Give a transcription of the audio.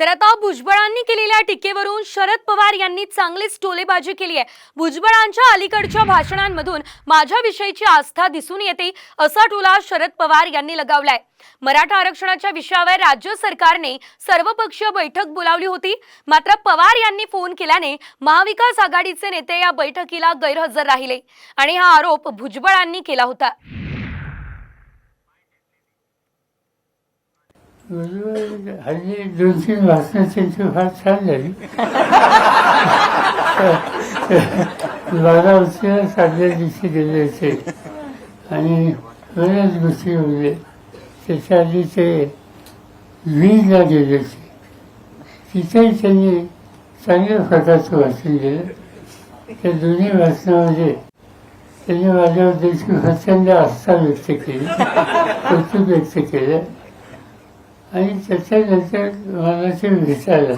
तर आता भुजबळांनी केलेल्या टीकेवरून शरद पवार यांनी चांगलीच टोलेबाजी केली आहे. भुजबळांच्या अलीकडच्या भाषणांमधून माझ्याविषयीची आस्था दिसून येते असा टोला शरद पवार यांनी लगावलाय. मराठा आरक्षणाच्या विषयावर राज्य सरकारने सर्वपक्षीय बैठक बोलावली होती. मात्र पवार यांनी फोन केल्याने महाविकास आघाडीचे नेते या बैठकीला गैरहजर राहिले आणि हा आरोप भुजबळांनी केला होता. हल्ली दोन तीन भाषणं त्यांची फार छान झाली बारा वर्षाला साध्या दिवशी गेले होते आणि बऱ्याच गोष्टी होते त्याच्या आधी ते वीजला गेले होते तिथेही त्यांनी चांगल्या प्रकारचं भाषण दिलं त्या दोन्ही भाषणामध्ये त्यांनी माझ्याबद्दल प्रचंड आस्था व्यक्त केली कौतुक व्यक्त केलं आणि त्याच्यानंतर मला ते भेटायला